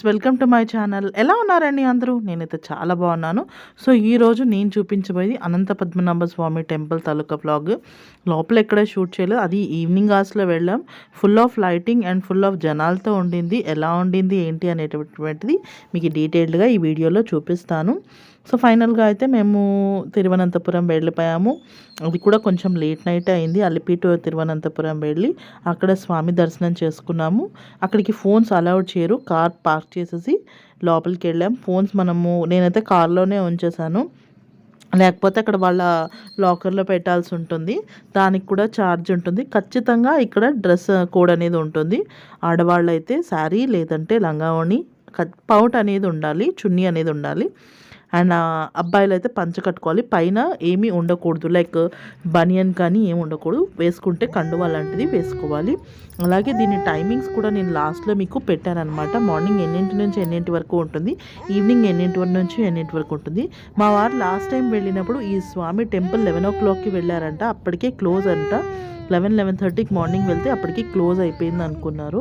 Friends welcome to my channel. ఎలా ఉన్నారండి అందరూ? నేనైతే చాలా బాగున్నాను. సో ఈరోజు నేను చూపించబోయేది అనంత పద్మనాభ స్వామి టెంపుల్ తాలూకా బ్లాగ్ లోపల ఎక్కడే షూట్ చేయలేదు. అది ఈవినింగ్ అవర్స్లో వెళ్ళాం. Full of lighting and full of జనాలతో ఉండింది. ఎలా ఉండింది ఏంటి అనేటటువంటిది మీకు డీటెయిల్డ్గా ఈ వీడియోలో చూపిస్తాను. సో ఫైనల్గా అయితే మేము తిరువనంతపురం వెళ్ళిపోయాము అది కూడా కొంచెం లేట్ నైట్ అయింది. అలిపిటు తిరువనంతపురం వెళ్ళి అక్కడ స్వామి దర్శనం చేసుకున్నాము. అక్కడికి ఫోన్స్ అలౌడ్ చేయరు. కార్ పార్క్ చేసేసి లోపలికి వెళ్ళాం. ఫోన్స్ మనము నేనైతే కార్లోనే ఉంచేసాను లేకపోతే అక్కడ వాళ్ళ లాకర్లో పెట్టాల్సి ఉంటుంది. దానికి కూడా ఛార్జ్ ఉంటుంది. ఖచ్చితంగా ఇక్కడ డ్రెస్ కోడ్ అనేది ఉంటుంది. ఆడవాళ్ళు అయితే శారీ లేదంటే లంగావణి పౌట్ అనేది ఉండాలి చున్నీ అనేది ఉండాలి. అండ్ అబ్బాయిలు అయితే పంచ కట్టుకోవాలి. పైన ఏమీ ఉండకూడదు. లైక్ బనియన్ కానీ ఏమి ఉండకూడదు. వేసుకుంటే కండువా లాంటిది వేసుకోవాలి. అలాగే దీని టైమింగ్స్ కూడా నేను లాస్ట్లో మీకు పెట్టానమాట మార్నింగ్ ఎన్నింటి నుంచి ఎన్నింటి వరకు ఉంటుంది? ఈవినింగ్ ఎన్నింటి వరకు నుంచి ఎన్నింటి వరకు ఉంటుంది? మా వారు లాస్ట్ టైం వెళ్ళినప్పుడు ఈ స్వామి టెంపుల్ లెవెన్ ఓ క్లాక్కి వెళ్ళారంట. అప్పటికే క్లోజ్ అంట. లెవెన్ లెవెన్ థర్టీకి మార్నింగ్ వెళ్తే అప్పటికి క్లోజ్ అయిపోయింది అనుకున్నారు.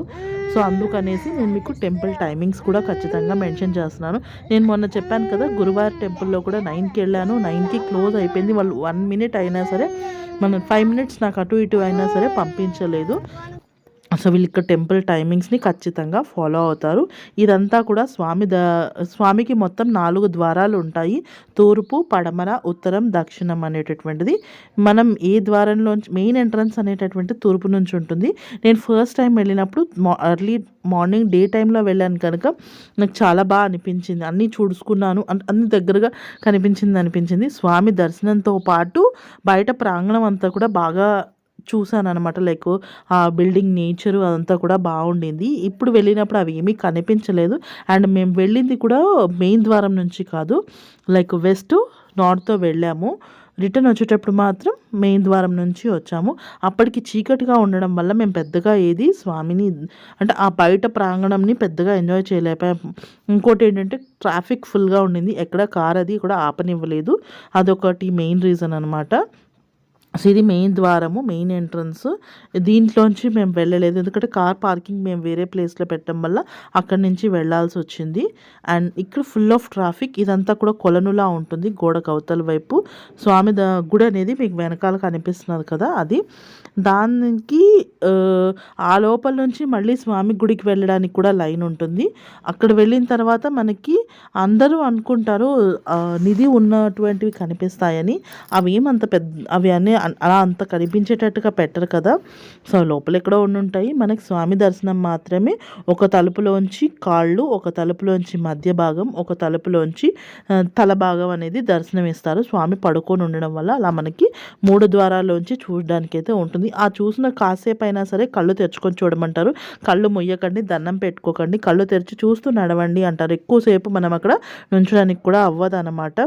సో అందుకనేసి నేను మీకు టెంపుల్ టైమింగ్స్ కూడా ఖచ్చితంగా మెన్షన్ చేస్తున్నాను. నేను మొన్న చెప్పాను కదా గురువారి టెంపుల్లో కూడా నైన్కి వెళ్ళాను. నైన్కి క్లోజ్ అయిపోయింది. వాళ్ళు వన్ మినిట్ అయినా సరే మన ఫైవ్ మినిట్స్ నాకు అటు ఇటు అయినా సరే పంపించలేదు. సో వీళ్ళు ఇక్కడ టెంపుల్ టైమింగ్స్ని ఖచ్చితంగా ఫాలో అవుతారు. ఇదంతా కూడా స్వామి ద స్వామికి మొత్తం నాలుగు ద్వారాలు ఉంటాయి. తూర్పు పడమర ఉత్తరం దక్షిణం అనేటటువంటిది. మనం ఏ ద్వారంలోంచి మెయిన్ ఎంట్రన్స్ అనేటటువంటి తూర్పు నుంచి ఉంటుంది. నేను ఫస్ట్ టైం వెళ్ళినప్పుడు ఎర్లీ మార్నింగ్ డే టైంలో వెళ్ళాను కనుక నాకు చాలా బాగా అనిపించింది. అన్నీ చూసుకున్నాను అన్ని దగ్గరగా కనిపించింది అనిపించింది. స్వామి దర్శనంతో పాటు బయట ప్రాంగణం అంతా కూడా బాగా చూసాను అనమాట లైక్ ఆ బిల్డింగ్ నేచరు అదంతా కూడా బాగుండింది. ఇప్పుడు వెళ్ళినప్పుడు అవి ఏమీ కనిపించలేదు. అండ్ మేము వెళ్ళింది కూడా మెయిన్ ద్వారం నుంచి కాదు. లైక్ వెస్ట్ నార్త్తో వెళ్ళాము. రిటర్న్ వచ్చేటప్పుడు మాత్రం మెయిన్ ద్వారం నుంచి వచ్చాము. అప్పటికి చీకటిగా ఉండడం వల్ల మేము పెద్దగా ఏది స్వామిని అంటే ఆ బయట ప్రాంగణంని పెద్దగా ఎంజాయ్ చేయలేకపోయాం. ఇంకోటి ఏంటంటే ట్రాఫిక్ ఫుల్గా ఉండింది. ఎక్కడ కార్ అది కూడా ఆపనివ్వలేదు. అదొకటి మెయిన్ రీజన్ అనమాట సో ఇది మెయిన్ ద్వారము మెయిన్ ఎంట్రన్స్. దీంట్లోంచి మేము వెళ్ళలేదు. ఎందుకంటే కార్ పార్కింగ్ మేము వేరే ప్లేస్లో పెట్టడం వల్ల అక్కడి నుంచి వెళ్ళాల్సి వచ్చింది. అండ్ ఇక్కడ ఫుల్ ఆఫ్ ట్రాఫిక్. ఇదంతా కూడా కొలనులా ఉంటుంది గోడ కవతల వైపు. స్వామి గుడి అనేది మీకు వెనకాల కనిపిస్తున్నది కదా అది. దానికి ఆ లోపల నుంచి మళ్ళీ స్వామి గుడికి వెళ్ళడానికి కూడా లైన్ ఉంటుంది. అక్కడ వెళ్ళిన తర్వాత మనకి అందరూ అనుకుంటారు నిధి ఉన్నటువంటివి కనిపిస్తాయని. అవి ఏమంత పెద్ద అవి అనే అలా అంత కనిపించేటట్టుగా పెట్టరు కదా. సో లోపల ఎక్కడో ఉండుంటాయి. మనకి స్వామి దర్శనం మాత్రమే ఒక తలుపులోంచి కాళ్ళు ఒక తలుపులోంచి మధ్య భాగం ఒక తలుపులోంచి తల భాగం అనేది దర్శనం ఇస్తారు స్వామి పడుకొని ఉండడం వల్ల అలా మనకి మూడు ద్వారాల్లోంచి చూడడానికి అయితే ఉంటుంది. ఆ చూసిన కాసేపు అయినా సరే కళ్ళు తెరుచుకొని చూడమంటారు. కళ్ళు మొయ్యకండి దండం పెట్టుకోకండి కళ్ళు తెరిచి చూస్తూ నడవండి అంటారు. ఎక్కువసేపు మనం అక్కడ నుంచడానికి కూడా అవ్వదు అనమాట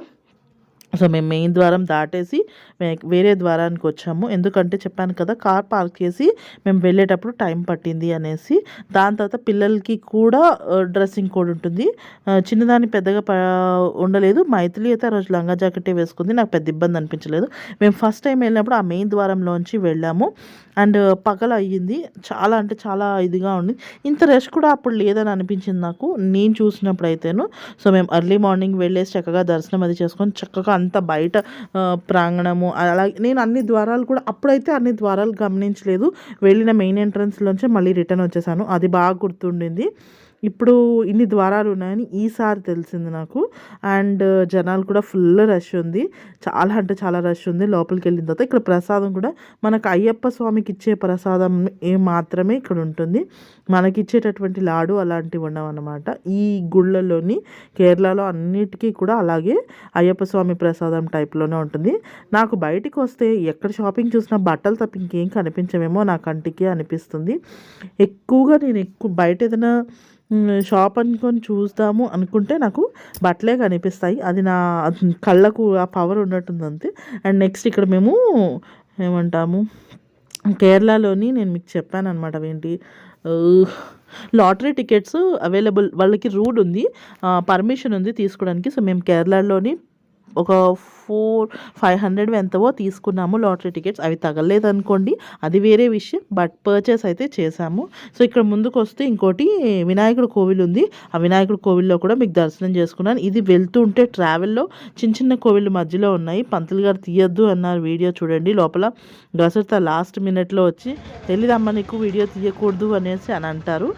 సో మేము మెయిన్ ద్వారం దాటేసి వేరే ద్వారానికి వచ్చాము. ఎందుకంటే చెప్పాను కదా కార్ పార్క్ చేసి మేము వెళ్ళేటప్పుడు టైం పట్టింది అనేసి. దాని తర్వాత పిల్లలకి కూడా డ్రెస్సింగ్ కోడ్ ఉంటుంది. చిన్నదాన్ని పెద్దగా ఉండలేదు. మైథిలి అయితే ఆ రోజు లంగా జాకెటే వేసుకుంది. నాకు పెద్ద ఇబ్బంది అనిపించలేదు. మేము ఫస్ట్ టైం వెళ్ళినప్పుడు ఆ మెయిన్ ద్వారంలోంచి వెళ్ళాము. అండ్ పగల అయ్యింది. చాలా అంటే చాలా ఇదిగా ఉంది. ఇంత రష్ కూడా అప్పుడు లేదని అనిపించింది నాకు. నేను చూసినప్పుడు అయితేను. సో మేము అర్లీ మార్నింగ్ వెళ్ళేసి చక్కగా దర్శనం అది చేసుకొని చక్కగా అంత బయట ప్రాంగణము. అలాగే నేను అన్ని ద్వారాలు కూడా అప్పుడైతే అన్ని ద్వారాలు గమనించలేదు. వెళ్ళిన మెయిన్ ఎంట్రన్స్లోంచి మళ్ళీ రిటర్న్ వచ్చేసాను. అది బాగా గుర్తుండింది. ఇప్పుడు ఇన్ని ద్వారాలు ఉన్నాయని ఈసారి తెలిసింది నాకు. అండ్ uh, జనాలు కూడా ఫుల్ రష్ ఉంది. చాలా అంటే చాలా రష్ ఉంది. లోపలికి వెళ్ళిన తర్వాత ఇక్కడ ప్రసాదం కూడా మనకు అయ్యప్ప స్వామికి ఇచ్చే ప్రసాదం ఏ మాత్రమే ఇక్కడ ఉంటుంది. మనకి ఇచ్చేటటువంటి లాడు అలాంటివి ఉండవన్నమాట. ఈ గుళ్ళలోని కేరళలో అన్నిటికీ కూడా అలాగే అయ్యప్ప స్వామి ప్రసాదం టైప్లోనే ఉంటుంది. నాకు బయటికి వస్తే ఎక్కడ షాపింగ్ చూసినా బట్టలు తప్ప ఇంకేం కనిపించమేమో నా కంటికి అనిపిస్తుంది. ఎక్కువగా నేను ఎక్కువ బయట ఏదైనా షాప్ అనుకొని చూస్తాము అనుకుంటే నాకు బట్టలే కనిపిస్తాయి. అది నా కళ్ళకు ఆ పవర్ ఉన్నట్టుంది అంతే. అండ్ నెక్స్ట్ ఇక్కడ మేము ఏమంటాము? కేరళలోని నేను మీకు చెప్పాను అనమాట అవేంటి లాటరీ టికెట్స్ అవైలబుల్ వాళ్ళకి రూడ్ ఉంది పర్మిషన్ ఉంది తీసుకోవడానికి. సో మేము కేరళలోని ఒక ఫోర్ ఫైవ్ హండ్రెడ్ ఎంతవో తీసుకున్నాము లాటరీ టికెట్స్. అవి తగలేదు అనుకోండి అది వేరే విషయం. బట్ పర్చేస్ అయితే చేశాము. సో ఇక్కడ ముందుకు వస్తే ఇంకోటి వినాయకుడు కోవిల్ ఉంది ఆ వినాయకుడు కోవిల్లో కూడా మీకు దర్శనం చేసుకున్నాను. ఇది వెళ్తూ ఉంటే ట్రావెల్లో చిన్న చిన్న కోవిళ్ళు మధ్యలో ఉన్నాయి. పంతులు గారు తీయద్దు అన్నారు వీడియో చూడండి. లోపల దసరా లాస్ట్ మినిట్లో వచ్చి తెలీదమ్మ నీకు వీడియో తీయకూడదు అనేసి అని అంటారు.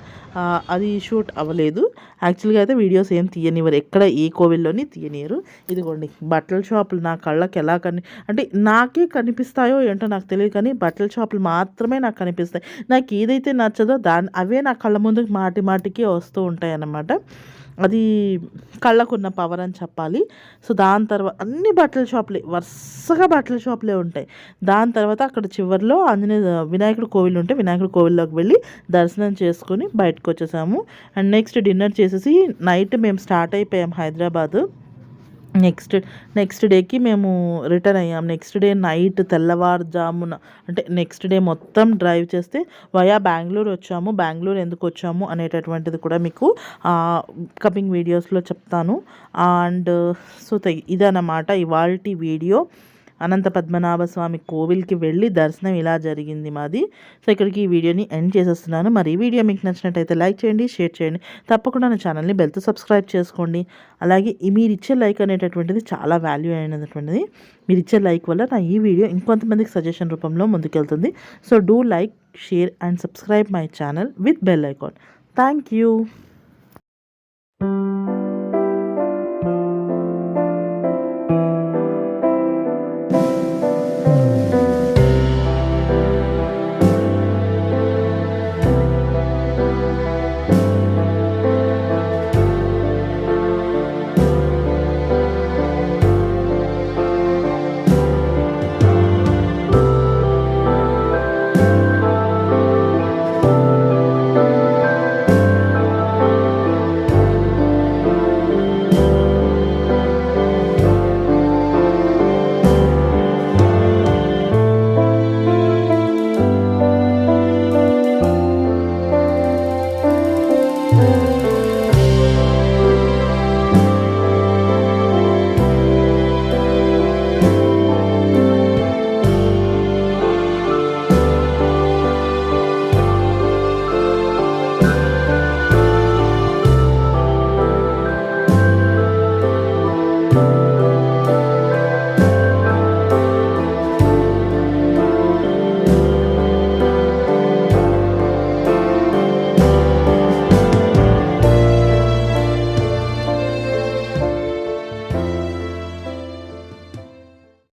అది షూట్ అవ్వలేదు. యాక్చువల్గా అయితే వీడియోస్ ఏం తీయనివ్వరు. ఎక్కడ ఏ కోవిల్లోని తీయనియరు ఇదిగోండి బట్టల షాపులు నా కళ్ళకి ఎలా కని అంటే నాకే కనిపిస్తాయో ఏంటో నాకు తెలియదు కానీ బట్టల షాపులు మాత్రమే నాకు కనిపిస్తాయి. నాకు ఏదైతే నచ్చదో దాని అవే నా కళ్ళ ముందుకు మాటి మాటికి వస్తూ ఉంటాయి అన్నమాట అది కళ్ళకున్న పవర్ అని చెప్పాలి. సో దాని తర్వాత అన్ని బట్టల షాపులే వరుసగా బట్టల షాపులే ఉంటాయి. దాని తర్వాత అక్కడ చివరిలో ఆంజనేయ వినాయకుడు కోవిల్ ఉంటే వినాయకుడు కోవిల్లోకి వెళ్ళి దర్శనం చేసుకొని బయటకు వచ్చేసాము అండ్ నెక్స్ట్ డిన్నర్ చేసేసి నైట్ మేము స్టార్ట్ అయిపోయాం హైదరాబాద్. నెక్స్ట్ నెక్స్ట్ డేకి మేము రిటర్న్ అయ్యాం. నెక్స్ట్ డే నైట్ తెల్లవారుజామున అంటే నెక్స్ట్ డే మొత్తం డ్రైవ్ చేస్తే వయా బెంగళూరు వచ్చాము. బెంగళూరు ఎందుకు వచ్చాము అనేటటువంటిది కూడా మీకు కమింగ్ వీడియోస్లో చెప్తాను. అండ్ సో ఇదన్నమాట ఇవాళ వీడియో. అనంత పద్మనాభ స్వామి కోవిల్కి వెళ్ళి దర్శనం ఇలా జరిగింది మాది. సో ఇక్కడికి ఈ వీడియోని ఎండ్ చేసేస్తున్నాను. మరి ఈ వీడియో మీకు నచ్చినట్టయితే లైక్ చేయండి షేర్ చేయండి. తప్పకుండా నా ఛానల్ని బెల్తో సబ్స్క్రైబ్ చేసుకోండి. అలాగే మీరు ఇచ్చే లైక్ అనేటటువంటిది చాలా వాల్యూ అయినటువంటిది. మీరు ఇచ్చే లైక్ వల్ల నా ఈ వీడియో ఇంకొంతమందికి సజెషన్ రూపంలో ముందుకెళ్తుంది. So do like share and subscribe my channel with bell icon. Thank you.